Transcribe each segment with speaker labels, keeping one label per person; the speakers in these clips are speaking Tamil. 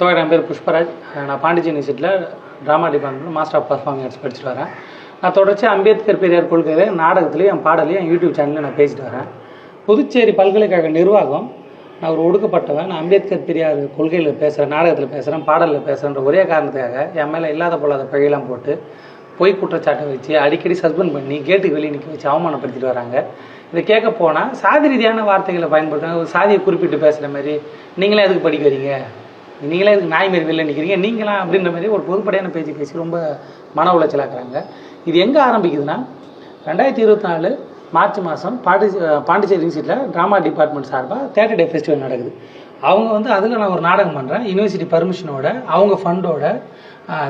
Speaker 1: தோழர் என் பேர் புஷ்பராஜ். நான் பாண்டிச்சேரி யூனிவர்சிட்டியில் drama department master of performance படிச்சுட்டு வரேன். நான் தொடர்ச்சி அம்பேத்கர் பெரியார் கொள்கையில் நாடகத்துலேயும் என் பாடலையும் என் யூடியூப் சேனலில் நான் பேசிட்டு வரேன். புதுச்சேரி பல்கலைக்கழக நிர்வாகம் நான் ஒரு ஒடுக்கப்பட்டவன். நான் அம்பேத்கர் பெரியார் கொள்கையில் பேசுகிறேன் நாடகத்தில் பேசுகிறேன் பாடலில் பேசுகிறேன்ற ஒரே காரணத்துக்காக என் மேலே இல்லாத பொல்லாத பழியெல்லாம் போட்டு பொய் குற்றச்சாட்டை வச்சு அடிக்கடி சஸ்பெண்ட் பண்ணி கேட்டுக்கு வெளியே நிற்க வச்சு அவமானப்படுத்திட்டு வராங்க. இதை கேட்க போனால் சாதி ரீதியான வார்த்தைகளை பயன்படுத்துறாங்க. ஒரு சாதியை குறிப்பிட்டு பேசுகிற மாதிரி நீங்களே எதுக்கு படிக்க வரீங்க நீங்களே இதுக்கு நாய் மாரி வெளில நிற்கிறீங்க நீங்களாம் அப்படின்ற மாதிரி ஒரு பொதுப்படையான பேச்சு பேசி ரொம்ப மன உளைச்சலாக்குறாங்க. இது எங்கே ஆரம்பிக்குதுன்னா ரெண்டாயிரத்தி இருபத்தி நாலு மார்ச் மாதம் பாண்டி பாண்டிச்சேரி யூனிவர்சிட்டியில் ட்ராமா டிபார்ட்மெண்ட் சார்பாக தேட்டர் டே ஃபெஸ்டிவல் நடக்குது. அவங்க வந்து அதில் நான் ஒரு நாடகம் பண்ணுறேன் யூனிவர்சிட்டி பர்மிஷனோட அவங்க ஃபண்டோட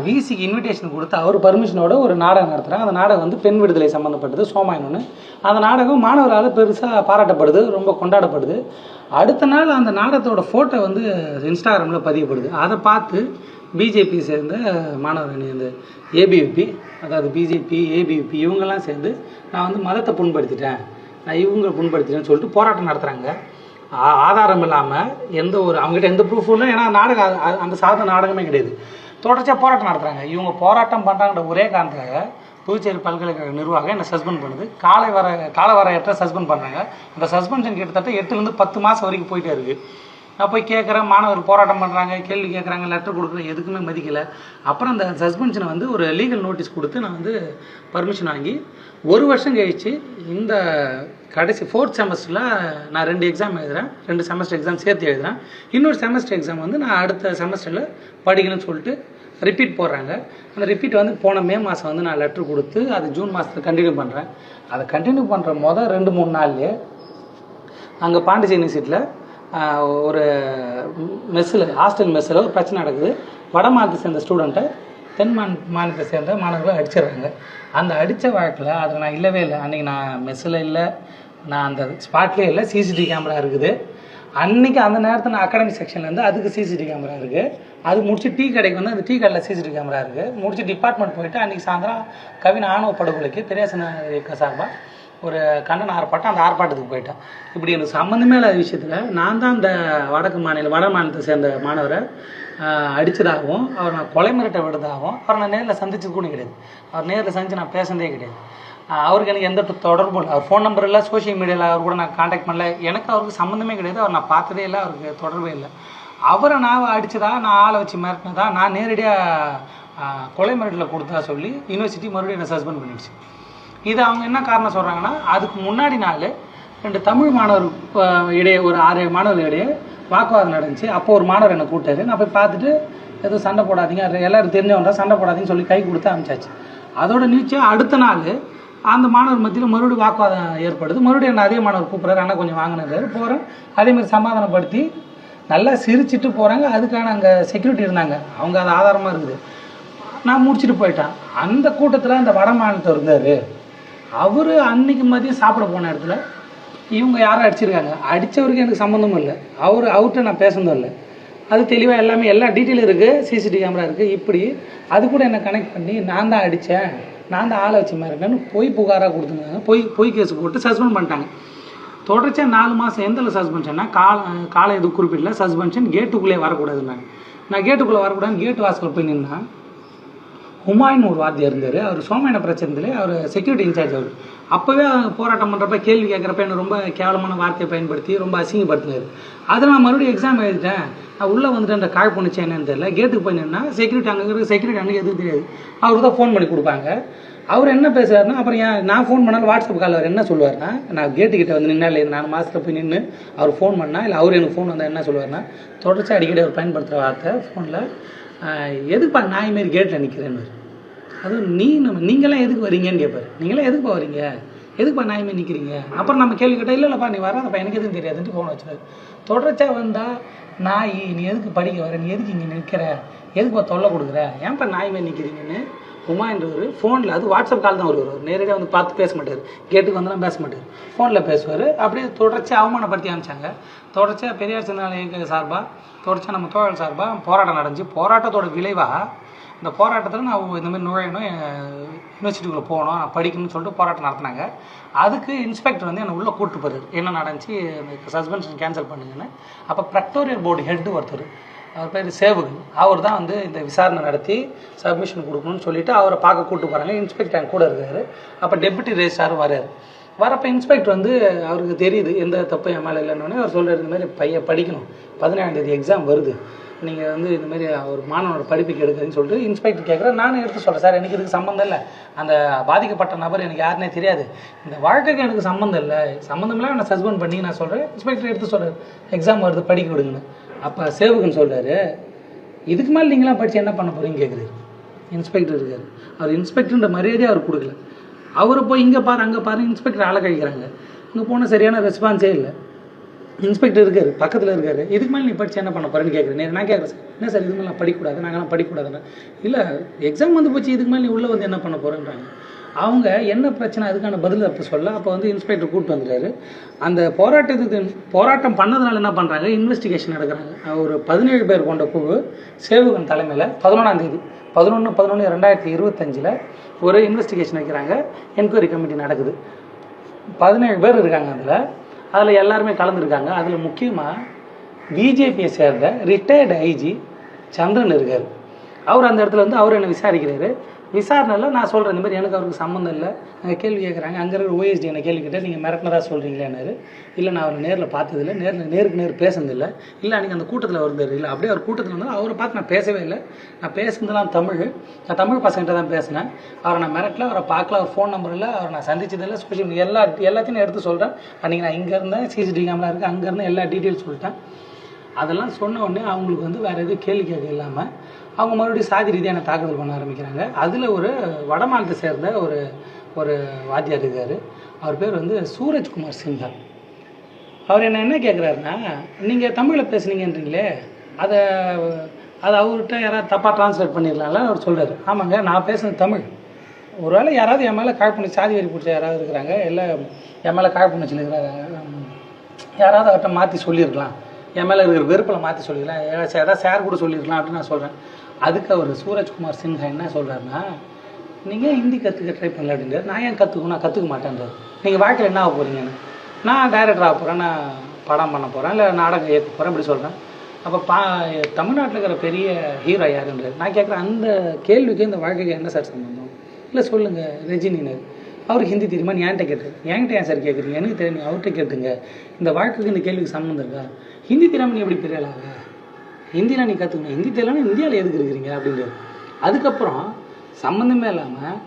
Speaker 1: விசிக்கு இன்விடேஷன் கொடுத்து அவர் பர்மிஷனோட ஒரு நாடகம் நடத்துகிறாங்க அந்த நாடகம் வந்து பெண் விடுதலை சம்மந்தப்பட்டது சோமாயனொன்று அந்த நாடகம் மாணவரால் பெருசாக பாராட்டப்படுது ரொம்ப கொண்டாடப்படுது. அடுத்த நாள் அந்த நாடகத்தோட ஃபோட்டோ வந்து இன்ஸ்டாகிராமில் பதியப்படுது. அதை பார்த்து பிஜேபி சேர்ந்த மாணவர் அணி அந்த ஏபிவிபி அதாவது பிஜேபி ஏபிவிபி இவங்கெல்லாம் சேர்ந்து நான் வந்து மதத்தை புண்படுத்திட்டேன். நான் இவங்க புண்படுத்திட்டேன்னு சொல்லிட்டு போராட்டம் நடத்துகிறாங்க ஆ- ஆதாரம் இல்லாமல் எந்த ஒரு அவங்ககிட்ட எந்த ப்ரூஃபும் இல்லை. ஏன்னா நாடகம் அந்த சாதன நாடகமே கிடையாது. தொடர்ச்சியாக போராட்டம் நடத்துகிறாங்க இவங்க போராட்டம் பண்ணுறாங்கிற ஒரே காரணத்துக்காக புதுச்சேரி பல்கலைக்கழக நிர்வாகம் என்னை சஸ்பெண்ட் பண்ணுது. காலை வர கால வரையற்ற சஸ்பெண்ட் பண்ணுறாங்க அந்த சஸ்பென்ஷன் கிட்டத்தட்ட எட்டுலேருந்து பத்து மாதம் வரைக்கும் போயிட்டே இருக்குது போய் கேட்குறேன் மாணவர் போராட்டம் பண்ணுறாங்க கேள்வி கேட்குறாங்க லெட்டர் கொடுக்குறேன் எதுக்குமே மதிக்கலை. அப்புறம் அந்த சஸ்பென்ஷனை வந்து ஒரு லீகல் நோட்டீஸ் கொடுத்து நான் வந்து பர்மிஷன் வாங்கி ஒரு வருஷம் கழிச்சு இந்த கடைசி ஃபோர்த் செமஸ்டரில் நான் ரெண்டு எக்ஸாம் எழுதுகிறேன் ரெண்டு செமஸ்டர் எக்ஸாம் சேர்த்து எழுதுகிறேன் இன்னொரு செமஸ்டர் எக்ஸாம் வந்து நான் அடுத்த செமஸ்டரில் படிக்கணும்னு சொல்லிட்டு ரிப்பீட் போடுறாங்க. அந்த ரிப்பீட் வந்து போன மே மாதம் வந்து நான் லெட்டர் கொடுத்து அது ஜூன் மாதத்துல கண்டினியூ பண்ணுறேன் அதை கண்டினியூ பண்ணுற மொதல் ரெண்டு மூணு நாள்லேயே அங்கே பாண்டிச்சேரி யூனிவர்சிட்டியில் ஒரு மெஸ்ஸில் ஹாஸ்டல் மெஸ்ஸில் ஒரு பிரச்சனை நடக்குது. வட மாநிலத்தை சேர்ந்த ஸ்டூடெண்ட்டை தென் மா மாநிலத்தை சேர்ந்த மாணவர்களை அடிச்சிடுறாங்க. அந்த அடித்த வழக்கில் அதில் நான் இல்லவே இல்லை. அன்றைக்கி நான் மெஸ்ஸில் இல்லை. நான் அந்த ஸ்பாட்லேயே இல்லை. சிசிடிவி கேமரா இருக்குது. அன்றைக்கி அந்த நேரத்தில் நான் அகாடமிக் செக்ஷன்லேருந்து அதுக்கு சிசிடிவி கேமரா இருக்குது அது முடிச்சு டீ கடைக்கு வந்து அந்த டீ கடையில் சிசிடிவி கேமரா இருக்குது முடிச்சு டிபார்ட்மெண்ட் போயிட்டு அன்றைக்கி சாயந்தரம் கவின் ஆணவ படுகொலைக்கு பெரியாசன இயக்க சார்பாக ஒரு கண்டன ஆர்ப்பாட்டம் அந்த ஆர்ப்பாட்டத்துக்கு போயிட்டேன் இப்படி எனக்கு சம்மந்தமே இல்லாத விஷயத்தில் நான் தான் அந்த வடக்கு மாநில வட மாநிலத்தை சேர்ந்த மாணவரை அடித்ததாகவும் அவர் நான் கொலை மிரட்ட விடுறதாகவும் அவரை நான் நேரில் சந்திச்சது கூட கிடையாது. அவர் நேரில் சந்தித்து நான் பேசுனதே கிடையாது. அவருக்கு எனக்கு எந்த தொடர்பும் இல்லை. அவர் ஃபோன் நம்பர் இல்லை சோஷியல் மீடியாவில் அவர் கூட நான் காண்டாக்ட் பண்ணல. எனக்கு அவருக்கு சம்மந்தமே கிடையாது. அவர் நான் பார்த்ததே இல்லை அவருக்கு தொடர்பே இல்லை. அவரை நான் அடித்ததா நான் ஆளை வச்சு மிரட்டினதா நான் நேரடியாக கொலை மிரட்டில் கொடுத்தா சொல்லி யூனிவர்சிட்டி மறுபடியும் என்னை சஸ்பெண்ட் பண்ணிடுச்சு. இது அவங்க என்ன காரணம் சொல்கிறாங்கன்னா அதுக்கு முன்னாடி நாள் ரெண்டு தமிழ் மாணவர் இடையே ஒரு ஆறு மாணவர்கள் இடையே வாக்குவாதம் நடந்துச்சு. அப்போ ஒரு மாணவர் என்னை கூட்டாரு நான் போய் பார்த்துட்டு எதுவும் சண்டை போடாதீங்க. எல்லாரும் தெரிஞ்சவங்க சண்டை போடாதீங்கன்னு சொல்லி கை கொடுத்து அமிச்சாச்சு அதோட நிச்சயம் அடுத்த நாள் அந்த மாணவர் மத்தியில் மறுபடியும் வாக்குவாதம் ஏற்படுது. மறுபடியும் என்ன அதே மாணவர் கூப்பிட்றாரு. ஆனால் கொஞ்சம் வாங்கினாரு போகிறேன் அதேமாதிரி சமாதானப்படுத்தி நல்லா சிரிச்சிட்டு போகிறாங்க அதுக்கான அங்கே செக்யூரிட்டி இருந்தாங்க. அவங்க அது ஆதாரமாக இருக்குது. நான் முடிச்சுட்டு போயிட்டேன். அந்த கூட்டத்தில் அந்த வட மாநிலத்தை இருந்தார். அவர் அன்னைக்கு மதியம் சாப்பிட போன இடத்துல இவங்க யாரும் அடிச்சிருக்காங்க. அடித்தவருக்கு எனக்கு சம்மந்தமும் இல்லை. அவர் அவர்கிட்ட நான் பேசுனதும் இல்லை. அது தெளிவாக எல்லாமே எல்லா டீட்டெயில் இருக்குது சிசிடிவி கேமரா இருக்குது இப்படி அது கூட என்னை கனெக்ட் பண்ணி நான் தான் அடித்தேன் நான் தான் ஆளை வச்சு மாறிட்டேன்னு பொய் புகாராக கொடுத்துருந்தாங்க. பொய் பொய் கேஸ் போட்டு சஸ்பெண்ட் பண்ணிட்டாங்க. தொடர்ச்சியாக நாலு மாதம் எந்த சஸ்பென்ஷன்னா கால காலை இது குறிப்பிடல. சஸ்பென்ஷன் கேட்டுக்குள்ளே வரக்கூடாதுன்னாங்க. நான் கேட்டுக்குள்ளே வரக்கூடாதுன்னு கேட்டு வாசல் போய் நின்னா ஹுமாயூன் ஒரு வாத்தியார் இருந்தார். அவர் சோமையான பிரச்சனையிலே அவர் செக்யூரிட்டி இன்சார்ஜ் அவர் அப்போவே அவங்க போராட்டம் பண்ணுறப்ப கேள்வி கேட்குறப்ப என்ன ரொம்ப கேவலமான வார்த்தையை பயன்படுத்தி ரொம்ப அசிங்கப்படுத்தினார். அதில் நான் மறுபடியும் எக்ஸாம் எழுதிட்டேன். நான் உள்ளே வந்துட்டு அந்த காய் பண்ணுச்சு என்னன்னு தெரியல. கேட்டுக்கு போய் செக்யூரிட்டி அங்கே இருக்கிற செக்யூரிட்டி அங்கே எதுவும் தெரியாது. அவருக்கு தான் ஃபோன் பண்ணி கொடுப்பாங்க. அவர் என்ன பேசுறாருன்னா அப்புறம் ஏன் நான் ஃபோன் பண்ணாலும் வாட்ஸ்அப் கால் அவர் என்ன சொல்லுவார்னா நான் கேட்டுக்கிட்ட வந்து நின்னா இல்லை நாலு மாதத்தில் போய் நின்று அவர் ஃபோன் பண்ணால் இல்லை அவர் எனக்கு ஃபோன் வந்தால் என்ன சொல்லுவார்னா தொடர்ச்சி அடிக்கடி அவர் பயன்படுத்துகிற வார்த்தை ஃபோனில் எதுப்பா நான் மாரி கேட்டில் நிற்கிறேன்னு அதுவும் நீ நம்ம நீங்களாம் எதுக்கு வரீங்கன்னு கேட்பாரு நீங்களாம் எதுக்குப்பா வரீங்க எதுக்குப்பா நாய் நிற்கிறீங்க அப்புறம் நம்ம கேள்வி கேட்டால் இல்லை இல்லைப்பா நீ வராதப்பா எனக்கு எதுவும் தெரியாதுன்ட்டு ஃபோன் வச்சுருவாரு. தொடர்ச்சியாக வந்தால் நாய் நீ எதுக்கு படிக்க வர? நீ எதுக்கு இங்கே நிற்கிற எதுக்குப்பா தொல்லை கொடுக்குற? ஏன்ப்பா நாய் மாரி நிற்கிறீங்கன்னு உமான்றவர் ஃபோனில் அது வாட்ஸ்அப் கால் தான் வருவார். நேரடியாக வந்து பார்த்து பேச மாட்டார். கேட்டுக்கு வந்தெல்லாம் பேச மாட்டார். ஃபோனில் பேசுவார். அப்படியே தொடர்ச்சியாக அவமானப்படுத்தி அனுப்பிச்சாங்க. தொடர்ச்சியாக பெரியார் சிந்தனை இயக்க சார்பாக தொடர்ச்சியாக நம்ம தோழர் சார்பாக போராட்டம் நடந்துச்சு. போராட்டத்தோட விளைவாக இந்த போராட்டத்தில் நான் இந்த மாதிரி நுழையணும் யூனிவர்சிட்டிக்குள்ளே போகணும் நான் படிக்கணும்னு சொல்லிட்டு போராட்டம் நடத்தினாங்க. அதுக்கு இன்ஸ்பெக்டர் வந்து என்னை உள்ளே கூப்பிட்டு போகிறார் என்ன நடந்துச்சு? சஸ்பென்ஷன் கேன்சல் பண்ணுங்கன்னு. அப்போ ப்ரெக்டோரியல் போர்டு ஹெட் ஒருத்தர் அவர் பேர் சேவகன். அவர் தான் வந்து இந்த விசாரணை நடத்தி சப்மிஷன் கொடுக்கணும்னு சொல்லிவிட்டு அவரை பார்க்க கூப்பிட்டு போகிறாங்க இன்ஸ்பெக்டர் என் கூட இருக்காரு. அப்போ டெபுட்டி ரெஜிஸ்டார் வரார். வரப்போ இன்ஸ்பெக்டர் வந்து அவருக்கு தெரியுது எந்த தப்பு என் மேலே இல்லைன்னு அவர் சொல்கிறார் இந்த மாதிரி பையன் படிக்கணும். பதினேழாம் தேதி எக்ஸாம் வருது. நீங்கள் வந்து இந்த மாதிரி ஒரு மாணவனோட படிப்புக்கு எடுக்குதுன்னு சொல்லிட்டு இன்ஸ்பெக்டர் கேட்குறேன் நானும் எடுத்து சொல்கிறேன் சார் எனக்கு இதுக்கு சம்மந்தம் இல்லை. அந்த பாதிக்கப்பட்ட நபர் எனக்கு யாருனே தெரியாது. இந்த வாழ்க்கைக்கு எனக்கு சம்மந்தம் இல்லை. சம்மந்தம் இல்லை நான் சஸ்பெண்ட் பண்ணி நான் சொல்கிறேன் இன்ஸ்பெக்டர் எடுத்து சொல்கிறார் எக்ஸாம் வருது படிக்க விடுங்கன்னு. அப்போ சேவகன் சொல்கிறாரு இதுக்கு மேலே நீங்களாம் படித்து என்ன பண்ண போகிறீங்க கேட்குறாரு இன்ஸ்பெக்டர் இருக்கார். அவர் இன்ஸ்பெக்டர்ன்ற மரியாதையை அவர் கொடுக்கல. அவரை போய் இங்கே பாரு அங்கே பாரு. இன்ஸ்பெக்டர் ஆளை கழிக்கிறாங்க. அங்கே போனால் சரியான ரெஸ்பான்ஸே இல்லை. இன்ஸ்பெக்டர் இருக்காரு பக்கத்தில் இருக்காரு. இதுக்கு மேலே நீ படிச்சு என்ன பண்ண போறேன்னு கேட்குறேன் நான் கேட்குறேன் சார். என்ன சார் இதுக்கு மேலே நான் படிக்கக்கூடாது நாங்களாம் படிக்கக்கூடாதுன்னு இல்லை எக்ஸாம் வந்து போச்சு இதுக்கு மேலே நீ உள்ளே வந்து என்ன பண்ண போகிறேன்றாங்க அவங்க என்ன பிரச்சனை அதுக்கான பதில் அப்போ சொல்ல அப்போ வந்து இன்ஸ்பெக்டர் கூப்பிட்டு வந்துட்டாரு. அந்த போராட்டத்துக்கு போராட்டம் பண்ணதுனால என்ன பண்ணுறாங்க இன்வெஸ்டிகேஷன் நடக்கிறாங்க. ஒரு பதினேழு பேர் கொண்ட குழு சேவகன் தலைமையில் பதினொன்றாம் தேதி பதினொன்று பதினொன்று ரெண்டாயிரத்தி இருபத்தஞ்சில் ஒரு இன்வெஸ்டிகேஷன் வைக்கிறாங்க. என்கொயரி கமிட்டி நடக்குது. பதினேழு பேர் இருக்காங்க அதில். அதில் எல்லாருமே கலந்துருக்காங்க. அதில் முக்கியமாக பிஜேபியை சேர்ந்த ரிட்டையர்டு ஐஜி சந்திரன் இருக்கார். அவர் அந்த இடத்துல வந்து அவர் என்னை விசாரிக்கிறாரு? விசாரணையில் நான் சொல்கிறேன் இந்த மாதிரி எனக்கு அவருக்கு சம்மந்தம் இல்லை. கேள்வி கேட்குறாங்க அங்கே இருக்கிற ஓஎஸ்டி என்னை கேள்வி கேட்டால் நீங்கள் மிரட்டினதாக சொல்கிறீங்களேனாரு இல்லை நான் அவரை நேரில் பார்த்ததில்லை. நேரில் நேருக்கு நேர் பேசுனதில்லை. இல்லை அன்றைக்கி அந்த கூட்டத்தில் இருந்தார். இல்லை அப்படியே அவர் கூட்டத்தில் இருந்தால் அவரை பார்த்து நான் பேசவே இல்லை. நான் பேசுனதெல்லாம் தமிழ். நான் தமிழ் பசங்கிட்ட தான் பேசினேன். அவரை நான் மிரட்டல அவரை பார்க்கல அவர் ஃபோன் நம்பர் இல்லை அவரை நான் சந்திச்சதில்லை சோஷியல் மீடியா எல்லா எல்லாத்தையும் நான் எடுத்து சொல்கிறேன் அன்றைக்கி நான் இங்கே இருந்தேன் சிசிடிவி கேமரா இருக்குது அங்கே இருந்தேன் எல்லா டீட்டெயில்ஸ் சொல்லிட்டேன் அதெல்லாம் சொன்ன உடனே அவங்களுக்கு வந்து வேறு எதுவும் கேள்வி கேட்க இல்லாமல் அவங்க மறுபடியும் சாதி ரீதியான தாக்குதல் பண்ண ஆரம்பிக்கிறாங்க. அதில் ஒரு வடமாநிலத்தை சேர்ந்த ஒரு ஒரு வாத்தியார் இருக்கார் அவர் பேர் வந்து சூரஜ்குமார் சின்ஹா. அவர் என்ன என்ன கேட்குறாருன்னா நீங்கள் தமிழில் பேசுனீங்கன்றீங்களே அதை அதை அவர்கிட்ட யாராவது தப்பாக ட்ரான்ஸ்லேட் பண்ணிடலாம்ல அவர் சொல்கிறாரு ஆமாங்க நான் பேசுனது தமிழ். ஒருவேளை யாராவது என் மேலே காழ்ப்புணி சாதி வரி பிடிச்ச யாராவது இருக்கிறாங்க இல்லை என் மேலே காழ்ப்புணர்ச்சியில் இருக்கிறாங்க யாராவது அவர்கிட்ட மாற்றி சொல்லியிருக்கலாம் என் மேலே இருக்கிற வெறுப்பில் மாற்றி சொல்லிக்கலாம் ஏதாச்சும் ஏதாவது சேர் கூட சொல்லியிருக்கலாம் அப்படின்னு நான் சொல்கிறேன் அதுக்கு அவர் சூரஜ்குமார் சின்ஹா என்ன சொல்கிறாருன்னா நீங்கள் ஹிந்தி கற்றுக்க ட்ரை பண்ணல அப்படின்றார் நான் ஏன் கற்றுக்கணும் நான் கற்றுக்க மாட்டேன்றார். நீங்கள் வாழ்க்கையில் என்ன ஆக போகிறீங்கன்னு நான் டைரக்டர் ஆக போகிறேன் நான் படம் பண்ண போகிறேன் இல்லை நாடகம் ஏற்க போகிறேன் இப்படி சொல்கிறேன் அப்போ பா தமிழ்நாட்டில் இருக்கிற பெரிய ஹீரோ யாருன்றார்? நான் கேட்குறேன் அந்த கேள்விக்கு இந்த வாழ்க்கைக்கு என்ன சார் சம்பந்தம்? இல்லை சொல்லுங்கள் ரஜினினர் அவருக்கு ஹிந்தி தெரியுமா? ஏன்ட்ட என்கிட்ட கேட்டு என்கிட்ட ஏன் சார் கேட்குறீங்க எனக்கு தெரியும் அவர்கிட்ட கேட்டுங்க. இந்த வாழ்க்கைக்கு இந்த கேள்விக்கு சம்மந்தம் இருக்கா? ஹிந்தி தெரியாமல் நீ எப்படி பெரிய ஆளாக ஹிந்திலாம் நீ கற்றுக்கணும் ஹிந்தி தெரியலன்னா இந்தியாவில் எதுக்கு இருக்கிறீங்க அப்படின்றது அதுக்கப்புறம் சம்மந்தமே இல்லாமல்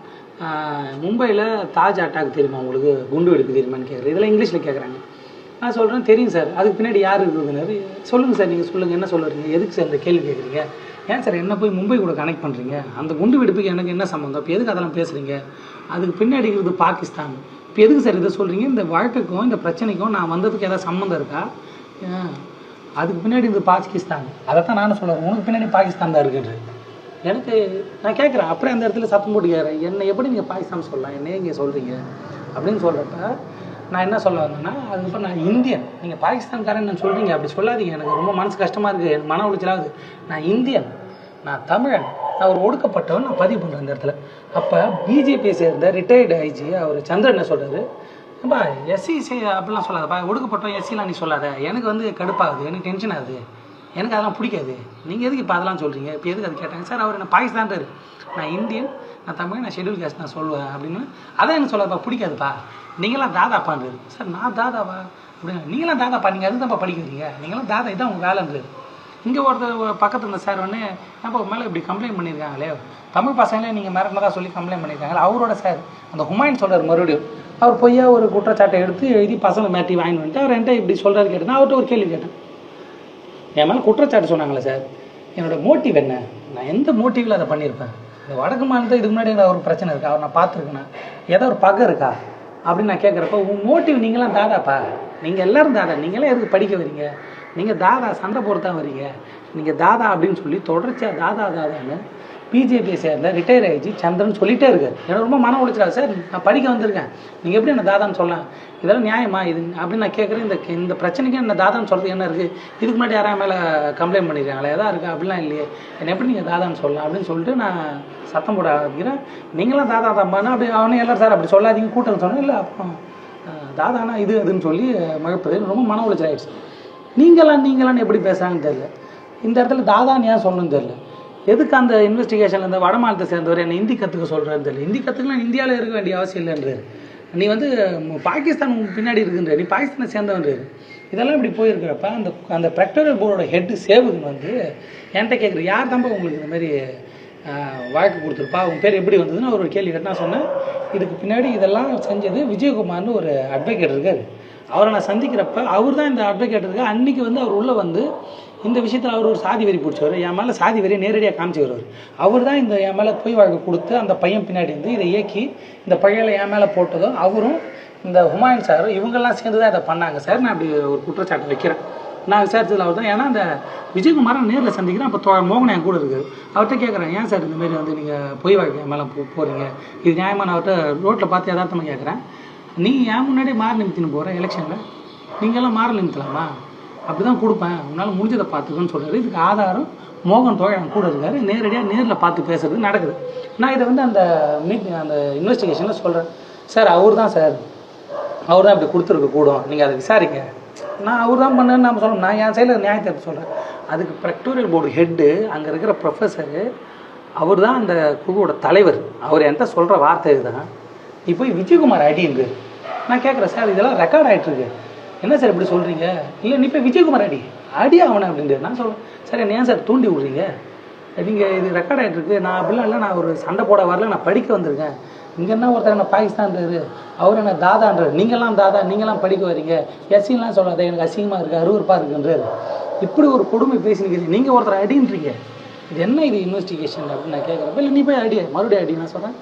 Speaker 1: மும்பையில் தாஜ் அட்டாக் தெரியுமா உங்களுக்கு? குண்டு வெடிப்பு தெரியுமான்னு கேட்குறேன் இதெல்லாம் இங்கிலீஷில் கேட்குறாங்க நான் சொல்கிறேன் தெரியும் சார். அதுக்கு பின்னாடி யார் இருக்குதுன்னு சொல்லுங்கள் சார் நீங்கள் சொல்லுங்கள் என்ன சொல்லுறீங்க? எதுக்கு சார் இந்த கேள்வி கேட்குறீங்க ஏன் சார் என்ன போய் மும்பை கூட கனெக்ட் பண்ணுறீங்க அந்த குண்டு வெடிப்புக்கு எனக்கு என்ன சம்மந்தம் இப்போ எதுக்கு அதெல்லாம் பேசுகிறீங்க அதுக்கு பின்னாடி இருக்கிறது பாகிஸ்தான். இப்போ எதுக்கு சார் இதை சொல்கிறீங்க இந்த வழக்குக்கும் இந்த பிரச்சனைக்கும் நான் வந்ததுக்கு ஏதாவது சம்மந்தம் இருக்கா? அதுக்கு பின்னாடி இது பாகிஸ்தான். அதை தான் நானும் சொல்கிறேன் உனக்கு பின்னாடி பாகிஸ்தான் தான் இருக்குது எனக்கு நான் கேட்குறேன். அப்புறம் அந்த இடத்துல சத்தம் போட்டு கேட்குறேன். என்னை எப்படி நீங்கள் பாகிஸ்தான் சொல்லலாம்? என்னையே இங்கே சொல்கிறீங்க அப்படின்னு சொல்கிறப்ப நான் என்ன சொல்ல வந்தேன்னா அதுக்கப்புறம் நான் இந்தியன். நீங்கள் பாகிஸ்தான்காரன் நான் சொல்கிறீங்க அப்படி சொல்லாதீங்க. எனக்கு ரொம்ப மனசு கஷ்டமாக இருக்குது எனக்கு மன உளைச்சலாகுது நான் இந்தியன். நான் தமிழன். நான் ஒரு ஒடுக்கப்பட்டவன். நான் பதிவு பண்ணுறேன் இந்த இடத்துல. அப்போ பிஜேபியை சேர்ந்த ரிட்டையர்டு ஐஜி அவர் சந்திரன் என்ன சொல்கிறாரு அப்பா எஸ்சி அப்படிலாம் சொல்லாதப்பா ஒடுக்கப்பட்டோம் எஸ்சிலாம் நீ சொல்லாத. எனக்கு வந்து கடுப்பாகுது எனக்கு டென்ஷன் ஆகுது. எனக்கு அதெல்லாம் பிடிக்காது. நீங்கள் எதுக்கு இப்போ அதெல்லாம் சொல்கிறீங்க இப்போ எதுக்கு அது கேட்டாங்க? சார் அவர் என்ன பாகிஸ்தான்றாரு நான் இந்தியன் நான் தமிழ் நான் ஷெட்யூல் கேஸ்ட் நான் சொல்லுவேன் அப்படின்னு. அதான் எனக்கு சொல்லாதப்பா பிடிக்காதுப்பா. நீங்களாம் தாதாப்பான்றது சார் நான் தாதாவா? அப்படின்னு நீங்களாம் தாதாப்பா நீங்கள் அதுதான்ப்பா படிக்கிறீங்க நீங்களாம் தாதா இதான் உங்கள் வேலைன்றது. இங்கே ஒருத்தர் பக்கத்தில் இருந்த சார் ஒன்று ஏன்ப்பா மேலே இப்படி கம்ப்ளைண்ட் பண்ணியிருக்காங்களே? தமிழ் பசங்களே நீங்கள் மிரட்டினதா சொல்லி கம்ப்ளைண்ட் பண்ணியிருக்காங்களே அவரோட சார் அந்த ஹுமாயூன் சொல்கிறார் மறுபடியும். அவர் பொய்யா ஒரு குற்றச்சாட்டை எடுத்து எழுதி பசங்களை மாட்டி வாங்கி வந்துட்டு அவர் என்கிட்ட இப்படி சொல்கிறாரு கேட்டு நான் அவர்கிட்ட ஒரு கேள்வி கேட்டேன். என் மேலே குற்றச்சாட்டு சொன்னாங்களே சார். என்னோட மோட்டிவ் என்ன? நான் எந்த மோட்டிவில் அதை பண்ணியிருப்பேன்? இந்த வடக்கு மாநிலத்தில் இதுக்கு முன்னாடி எனக்கு ஒரு பிரச்சனை இருக்கா? அவர் நான் பார்த்துருக்கேன்? ஏதோ ஒரு பகை இருக்கா? அப்படின்னு நான் கேட்குறப்ப உன் மோட்டிவ் நீங்களாம் தாதாப்பா. நீங்கள் எல்லோரும் தாதா. நீங்களாம் எதுக்கு படிக்க வரீங்க நீங்கள் தாதா சண்டை போட்டு தான் வரீங்க நீங்கள் தாதா அப்படின்னு சொல்லி தொடர்ச்சியாக தாதா தாதான்னு பிஜேபியை சேர்ந்த ரிட்டையர் ஆகிடுச்சு சந்திரன் சொல்லிட்டே இருக்காரு. எனக்கு ரொம்ப மன உழைச்சிடாது சார் நான் படிக்க வந்திருக்கேன். நீங்கள் எப்படி என்ன தாதான்னு சொல்லலாம்? இதெல்லாம் நியாயமா? இது அப்படின்னு நான் கேட்குறேன் இந்த இந்த பிரச்சனைக்கு என்ன தாதான்னு சொல்கிறது என்ன இருக்குது இதுக்கு முன்னாடி யாராவது மேலே கம்ப்ளைண்ட் பண்ணியிருக்காங்களா எதா இருக்கா? அப்படிலாம் இல்லையே. என்ன எப்படி நீங்கள் தாதான்னு சொல்லலாம்? அப்படின்னு சொல்லிட்டு நான் சத்தம் போட ஆரம்பிக்கிறேன். நீங்களாம் தாதா தாம்பான்னு அப்படி அவனே எல்லாரும் சார் அப்படி சொல்லாதீங்க. கூட்டம் சொன்னேன். இல்லை அப்புறம் தாதானா இது அதுன்னு சொல்லி மகப்பது ரொம்ப மன உளைச்சல் ஆயிடுச்சு. நீங்களாம் நீங்களான்னு எப்படி பேசுகிறாங்கன்னு தெரியல. இந்த இடத்துல தாதான்னு ஏன் சொல்லணும்னு தெரியல? எதுக்கு அந்த இன்வெஸ்டிகேஷனில் இந்த வட மாநிலத்தை சேர்ந்தவர் என்ன ஹிந்தி கற்றுக்க சொல்கிறேன்னு தெரியல. ஹிந்தி கற்றுக்கலாம் இந்தியாவில் இருக்க வேண்டிய அவசியம் இல்லைன்றாரு. நீ வந்து பாகிஸ்தான் பின்னாடி இருக்குன்ற நீ பாகிஸ்தானை சேர்ந்தவன்றாரு. இதெல்லாம் இப்படி போயிருக்கிறப்ப அந்த அந்த ப்ரெக்டோரியல் போர்டோட ஹெட்டு சேவுக்கு வந்து என்கிட்ட கேட்குற யார் தான்ப்பா உங்களுக்கு இந்த மாதிரி ஆஹ், வழக்கு கொடுத்துருப்பா? உன் பேர் எப்படி வந்ததுன்னு அவர் ஒரு கேள்வி கேட்டு நான் சொன்னேன். இதுக்கு பின்னாடி இதெல்லாம் செஞ்சது விஜயகுமார்னு ஒரு அட்வொகேட் இருக்காரு. அவரை நான் சந்திக்கிறப்ப அவர் தான் இந்த அட்வொகேட் இருக்கு அன்றைக்கி வந்து அவர் உள்ளே வந்து இந்த விஷயத்தில் அவர் ஒரு சாதி வெறி பிடிச்சவர். என் மேலே சாதி வெறியை நேரடியாக காமிச்சவர் அவர் தான் இந்த என் மேலே பொய் வழக்கு கொடுத்து அந்த பையன் பின்னாடி இருந்து இதை இயக்கி இந்த பையனை என் மேலே போட்டதோ அவரும் இந்த ஹுமாயூன் சார் இவங்கெல்லாம் சேர்ந்து தான் இதை பண்ணாங்க சார். நான் அப்படி ஒரு குற்றச்சாட்டு வைக்கிறேன். நான் விசாரிச்சதில் அவர் தான். ஏன்னா அந்த விஜயகுமாரை நேரில் சந்திக்கிறேன். அப்போ மோகன் என் கூட இருக்குது அவர்கிட்ட கேட்குறேன் ஏன் சார் இந்த மாதிரி வந்து நீங்கள் பொய் வழக்கு என் மேலே போ போகிறீங்க இது நியாயமான நான் அவர்கிட்ட ரோட்டில் பார்த்து யதார்த்தமாக கேட்குறேன் நீ ஏன் முன்னாடி மாறு நிமித்தின்னு போகிற எலெக்ஷனில் நீங்களாம் மாறு நிமித்தலாமா? அப்படி தான் கொடுப்பேன். உன்னால் முடிஞ்சதை பார்த்துக்கோன்னு சொல்கிறாரு இதுக்கு ஆதாரம் மோகன் தோழன் கூட இருக்காரு. நேரடியாக நேரில் பார்த்து பேசுறது நடக்குது. நான் இதை வந்து அந்த மீட் அந்த இன்வெஸ்டிகேஷனில் சொல்கிறேன் சார் அவர் தான் சார். அவர் தான் இப்படி கொடுத்துருக்க கூடும். நீங்கள் அதை விசாரிங்க. நான் அவர் தான் பண்ணேன்னு நம்ம சொல்லணும் நான் என் சைடில் நியாயத்தை எடுத்து சொல்கிறேன் அதுக்கு ப்ரெக்டோரியல் போர்டு ஹெட்டு அங்கே இருக்கிற ப்ரொஃபஸரு அவர் தான் அந்த குழுவோட தலைவர். அவர் என்கிட்ட சொல்கிற வார்த்தை இதுதான். நீ போய் விஜயகுமார் அடிங்க நான் கேட்குறேன் சார் இதெல்லாம் ரெக்கார்ட் ஆகிட்டுருக்கு என்ன சார் இப்படி சொல்கிறீங்க இல்லை நீ போய் விஜயகுமார் அடி அடி ஆகணும் அப்படின்ட்டு. நான் சொல்கிறேன் சார் என்ன ஏன் சார் தூண்டி விட்றீங்க? நீங்கள் இது ரெக்கார்ட் ஆகிட்டுருக்கு நான் அப்படிலாம் இல்லை நான் ஒரு சண்டை போட வரல நான் படிக்க வந்திருக்கேன். இங்கே என்ன ஒருத்தர் என்ன பாகிஸ்தான்றாரு? அவர் என்ன தாதான்றார்? நீங்களாம் தாதா நீங்களாம் படிக்க வரீங்க. எஸ்சின்லாம் சொல்லாத எனக்கு அசிங்கமாக இருக்குது அருவருப்பாக இருக்குன்றாரு. இப்படி ஒரு கொடுமை பேசினீங்க நீங்கள் ஒருத்தர் அடின்றீங்க இது என்ன இது இன்வெஸ்டிகேஷன் அப்படின்னு நான் கேட்குறப்ப இல்லை நீ போய் அடி மறுபடியும் அடி நான் சொன்னேன்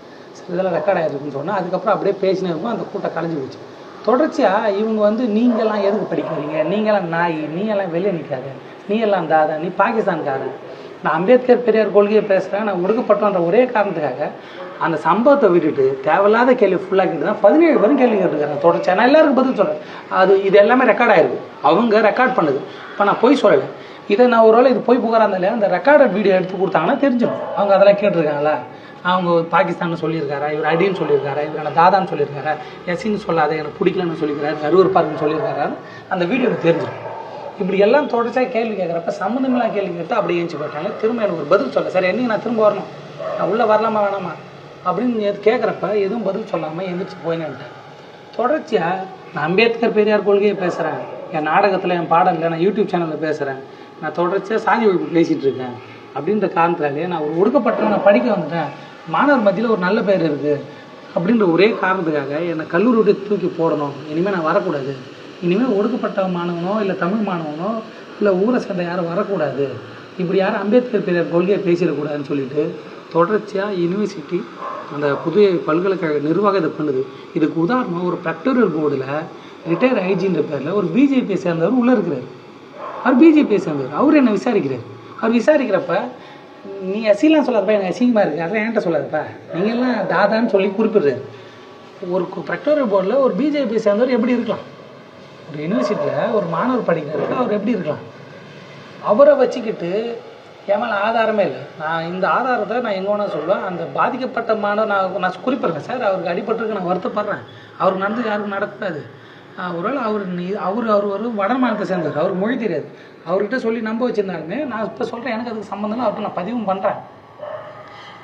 Speaker 1: இதெல்லாம் ரெக்கார்ட் ஆகிருக்குன்னு சொன்னால் அதுக்கப்புறம் அப்படியே பேசினே இருக்கும் அந்த கூட்டம் கலைஞ்சு போச்சு. தொடர்ச்சியாக இவங்க வந்து நீங்கள்லாம் எதுக்கு படிக்கிறீங்க? நீங்களாம் நாய் நீ எல்லாம் வெளியே நிற்காத நீ எல்லாம் தாதா நீ பாகிஸ்தான்காரன். நான் அம்பேத்கர் பெரியார் கொள்கையை பேசுகிறேன் நான் ஒடுக்கப்பட்டோன்ற ஒரே காரணத்துக்காக அந்த சம்பவத்தை விட்டுட்டு தேவையில்லாத கேள்வி ஃபுல்லாக்கிட்டு தான் பதினேழு பேரும் கேள்வி கேட்டுருக்காங்க. தொடர்ச்சியாக நான் எல்லாருக்கும் பதில் சொல்கிறேன் அது இது எல்லாமே ரெக்கார்ட் ஆயிருக்கு. அவங்க ரெக்கார்ட் பண்ணுது. இப்போ நான் பொய் சொல்லலை. இதை நான் ஒரு வேளை இது போய் புகாராக இருந்தாலே அந்த ரெக்கார்டட் வீடியோ எடுத்து கொடுத்தாங்கன்னா தெரிஞ்சிடும். அவங்க அதெல்லாம் கேட்டிருக்காங்களா? அவங்க பாகிஸ்தான்னு சொல்லியிருக்காரா? இவர் அடின்னு சொல்லியிருக்காரா? இவர் என்ன தாதான்னு சொல்லியிருக்காரா? எஸ்சின்னு சொல்லாத எனக்கு பிடிக்கலன்னு சொல்லியிருக்காரு அருவருப்பாருன்னு சொல்லியிருக்காரான்னு அந்த வீடியோ எனக்கு தெரிஞ்சிடும் இப்படி எல்லாம் தொடர்ச்சியாக கேள்வி கேட்குறப்ப சம்மந்தமில்லாம் கேள்வி கேட்டு அப்படியே ஏஞ்சி போயிட்டாங்க. திரும்ப எனக்கு ஒரு பதில் சொல்ல சார் என்னைக்கு நான் திரும்ப வரணும்? நான் உள்ளே வரலாமா வேணாமா? அப்படின்னு கேட்குறப்ப எதுவும் பதில் சொல்லாமல் எந்திரிச்சு போயினேன்ட்டேன் தொடர்ச்சியாக நான் அம்பேத்கர் பெரியார் கொள்கையை பேசுகிறேன் என் நாடகத்தில் என் பாடலில் நான் யூடியூப் சேனலில் பேசுகிறேன் நான் தொடர்ச்சியாக சாதி ஒழிப்பு பேசிகிட்டு இருக்கேன். அப்படின்ற காரணத்தினாலே நான் ஒரு ஒடுக்கப்பட்டவனை படிக்க வந்துட்டேன். மாணவர் மத்தியில் ஒரு நல்ல பேர் இருக்குது அப்படின்ற ஒரே காரணத்துக்காக என்னை கல்லூரி விட்டு தூக்கி போடணும். இனிமேல் நான் வரக்கூடாது. இனிமேல் ஒடுக்கப்பட்ட மாணவனோ இல்லை தமிழ் மாணவனோ இல்லை ஊரை சேர்ந்த யாரும் வரக்கூடாது. இப்படி யாரும் அம்பேத்கர் பெரியார் கொள்கையை பேசிடக்கூடாதுன்னு சொல்லிட்டு தொடர்ச்சியாக யூனிவர்சிட்டி அந்த புதிய பல்கலைக்கழக நிர்வாகம் இதை பண்ணுது. இதுக்கு உதாரணம் ஒரு ப்ரெக்டோரியல் போர்டில் ரிட்டையர் ஐஜின்ற பேரில் ஒரு பிஜேபியை சேர்ந்தவர் உள்ளே இருக்கிறார். அவர் பிஜேபியை சேர்ந்தவர். அவர் என்னை விசாரிக்கிறார்? அவர் விசாரிக்கிறப்ப நீ எஸ்சிலாம் சொல்லாதப்பா எனக்கு அசிங்கமாக இருக்குது அதெல்லாம் என்கிட்ட சொல்லாதப்பா. நீங்கள்லாம் தாதான்னு சொல்லி குறிப்பிடுறது. ஒரு ப்ரெக்டோரியல் போர்டில் ஒரு பிஜேபி சேர்ந்தவர் எப்படி இருக்கலாம்? ஒரு யூனிவர்சிட்டியில் ஒரு மாணவர் படிக்கிறாரு அவர் எப்படி இருக்கலாம்? அவரை வச்சுக்கிட்டு என் மேலே ஆதாரமே இல்லை. நான் இந்த ஆதாரத்தை நான் எங்கே வேணால் சொல்லுவேன். அந்த பாதிக்கப்பட்ட மாணவர் நான் நான் குறிப்பிட்றேன் சார். அவருக்கு அடிபட்டிருக்கு நான் வருத்தப்படுறேன். அவருக்கு நடந்து யாருக்கும் நடக்காது ஆஹ் அவர் நீ அவர் அவர் ஒரு வட மாநிலத்தை சேர்ந்தவர். அவர் மொழி தெரியாது. அவர்கிட்ட சொல்லி நம்ப வச்சிருந்தாலுமே நான் இப்போ சொல்கிறேன் எனக்கு அதுக்கு சம்மந்தம் அவர்கிட்ட நான் பதிவும் பண்ணுறேன்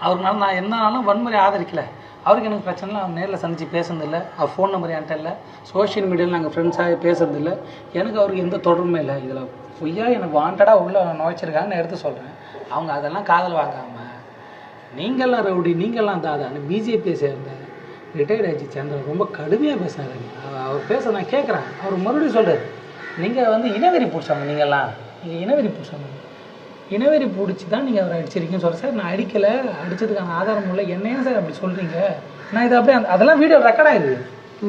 Speaker 1: அவருனால நான் எந்தனாலும் வன்முறை ஆதரிக்கலை. அவருக்கு எனக்கு பிரச்சனை இல்லை. அவர் நேரில் சந்தித்து பேசுனதில்லை அவர் ஃபோன் நம்பர் என்கிட்ட இல்லை. சோஷியல் மீடியாவில் நாங்கள் ஃப்ரெண்ட்ஸாக பேசுறதில்லை எனக்கு அவருக்கு எந்த தொடர்புமே இல்லை. இதில் பொய்யா எனக்கு வாண்டடாக உள்ள நுழைச்சிருக்காங்கன்னு எடுத்து சொல்கிறேன் அவங்க அதெல்லாம் காதல் வாங்காமல் நீங்கள்லாம் ரவுடி நீங்கள்லாம் தாதான்னு பிஜேபியை சேர்ந்த ரிட்டையர்ட் ஆச்சு சந்திரன். ரொம்ப கடுமையாக பேசினாருங்க அவர் அவர் பேச நான் கேட்குறேன் அவர் மறுபடியும் சொல்கிறார் நீங்கள் வந்து இனவெறி பிடிச்சாங்க நீங்கள்லாம் நீங்கள் இனவெறி பிடிச்சாங்க இனவெறி பிடிச்சி தான் நீங்கள் அவரை அடிச்சிருக்கீங்கன்னு சொல்கிறேன் சார் நான் அடிக்கலை. அடித்ததுக்கான ஆதாரம் இல்லை. என்னையும் சார் அப்படி சொல்கிறீங்க நான் இதை அப்படியே அந்த- அதெல்லாம் வீடியோ ரெக்கார்ட் ஆயிருக்கு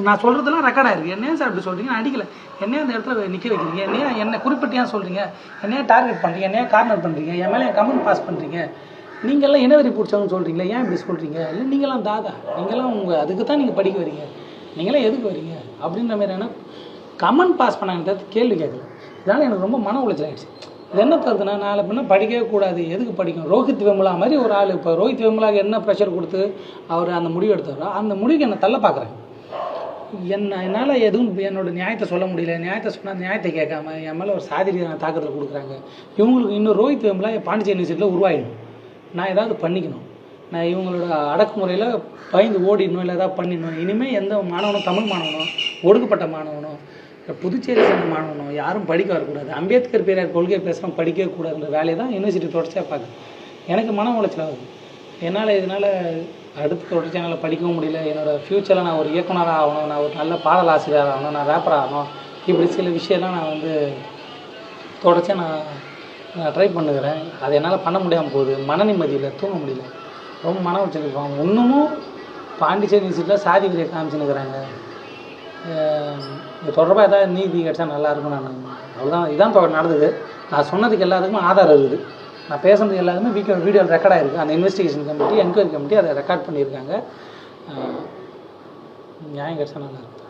Speaker 1: நான் சொல்கிறதுலாம் ரெக்கார்ட் ஆயிருக்கு என்னையா சார் அப்படி சொல்கிறீங்க நான் அடிக்கலை. என்னையா அந்த இடத்துல நிற்க வைக்கிறீங்க? என்னையா என்ன குறிப்பிட்டு ஏன் சொல்கிறீங்க என்னையா டார்கெட் பண்ணுறீங்க என்னையா கார்னர் பண்ணுறீங்க என் மேலே என் கமெண்ட் பாஸ் பண்ணுறீங்க நீங்கள்லாம் இனவெறி பிடிச்சவங்க சொல்கிறீங்களே ஏன் இப்படி சொல்கிறீங்க இல்லை நீங்களாம் தாதா நீங்களாம் உங்கள் அதுக்கு தான் நீங்கள் படிக்க வரீங்க. நீங்களாம் எதுக்கு வரீங்க? அப்படின்ற மாதிரியான கமெண்ட் பாஸ் பண்ணாங்க கேள்வி கேட்கல. இதனால் எனக்கு ரொம்ப மன உளைச்சல் ஆகிடுச்சு இது என்ன தருதுன்னா நான் பின்ன படிக்கவே கூடாது. எதுக்கு படிக்கணும்? ரோஹித் வெமுலா மாதிரி ஒரு ஆள். இப்போ ரோஹித் வெமுலாக்கு என்ன ப்ரெஷர் கொடுத்து அவர் அந்த முடிவு எடுத்தாரோ அந்த முடிவுக்கு என்னை தள்ள பார்க்குறேன் என்ன என்னால் எதுவும் என்னோட நியாயத்தை சொல்ல முடியல. நியாயத்தை சொன்னால் நியாயத்தை கேட்காம என் மேலே ஒரு சாதிரியான தாக்கத்தில் கொடுக்குறாங்க. இவங்களுக்கு இன்னும் ரோஹித் வெமுலா பாண்டிச்சேரி யூனிவர்சிட்டியில் உருவாயிடும் நான் ஏதாவது பண்ணிக்கணும். நான் இவங்களோட அடக்குமுறையில் பயந்து ஓடிடணும் இல்லை ஏதாவது பண்ணிடணும். இனிமேல் எந்த மாணவனும் தமிழ் மாணவனும் ஒடுக்கப்பட்ட மாணவனோ புதுச்சேரி சேர்ந்த மாணவனும் யாரும் படிக்க வரக்கூடாது. அம்பேத்கர் பெரியார் கொள்கை பேசுகிறோம் படிக்கவே கூடாதுன்ற வேலையை தான் யூனிவர்சிட்டி தொடர்ச்சியாக பார்க்குறேன் எனக்கு மன உளைச்சல் ஆகுது என்னால் இதனால் அடுத்து தொடர்ச்சியாக என்னால் படிக்கவும் முடியல. என்னோடய ஃப்யூச்சரில் நான் ஒரு இயக்குனராக ஆகணும் நான் ஒரு நல்ல பாடல் ஆசிரியர் ஆகணும் நான் ரேப்பர் ஆகணும். இப்படி சில விஷயம்லாம் நான் வந்து தொடர்ச்சியாக நான் நான் ட்ரை பண்ணுகிறேன். அது என்னால் பண்ண முடியாமல் போகுது. மன நிம்மதியில் தூங்க முடியல. ரொம்ப மன உளைச்சல் இன்னமும் பாண்டிச்சேரி யூனிவர்சிட்டியில் சாதி விதியை காமிச்சுன்னுக்குறாங்க. இது தொடர்பாக ஏதாவது நீதி கிடைச்சா நல்லாயிருக்கும் நான் அவ்வளோதான் இதுதான் இப்போ நடந்தது. நான் சொன்னதுக்கு எல்லாத்துக்கும் ஆதாரம் இருக்குது. நான் பேசுனது எல்லாத்துக்குமே வீடியோ வீடியோ ரெக்கார்ட் ஆகிருக்கு அந்த இன்வெஸ்டிகேஷன் கமிட்டி என்கொயரி கமிட்டி அதை ரெக்கார்ட் பண்ணியிருக்காங்க. நியாயம் கிடைச்சா நல்லா இருக்கும்.